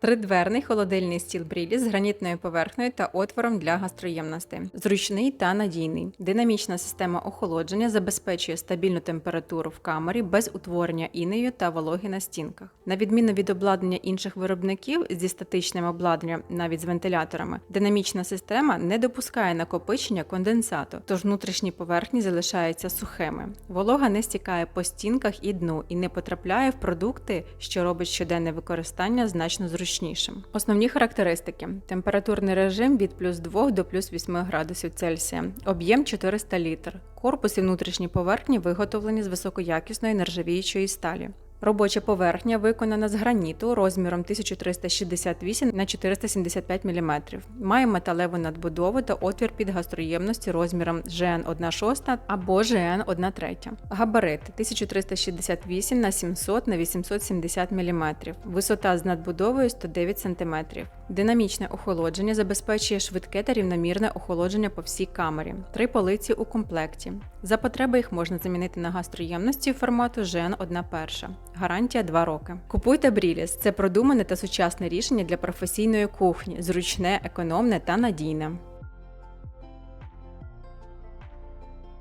Тридверний холодильний стіл Брілі з гранітною поверхнею та отвором для гастроємностей. Зручний та надійний. Динамічна система охолодження забезпечує стабільну температуру в камері без утворення інею та вологи на стінках. На відміну від обладнання інших виробників зі статичним обладнанням, навіть з вентиляторами, динамічна система не допускає накопичення конденсату, тож внутрішні поверхні залишаються сухими. Волога не стікає по стінках і дну і не потрапляє в продукти, що робить щоденне використання значно зручнішим. Основні характеристики: температурний режим від плюс 2 до плюс 8 градусів Цельсія, об'єм 400 літр. Корпус і внутрішні поверхні виготовлені з високоякісної нержавіючої сталі. Робоча поверхня виконана з граніту розміром 1368 на 475 мм. Має металеву надбудову та отвір під гастроємності розміром ЖН 1 шоста або ЖН 1 третя. Габарит 1368 на 700 на 870 мм. Висота з надбудовою 109 см. Динамічне охолодження забезпечує швидке та рівномірне охолодження по всій камері. Три полиці у комплекті. За потреби їх можна замінити на гастроємності формату ЖН 1 перша. Гарантія 2 роки. Купуйте Бріліс. Це продумане та сучасне рішення для професійної кухні, зручне, економне та надійне.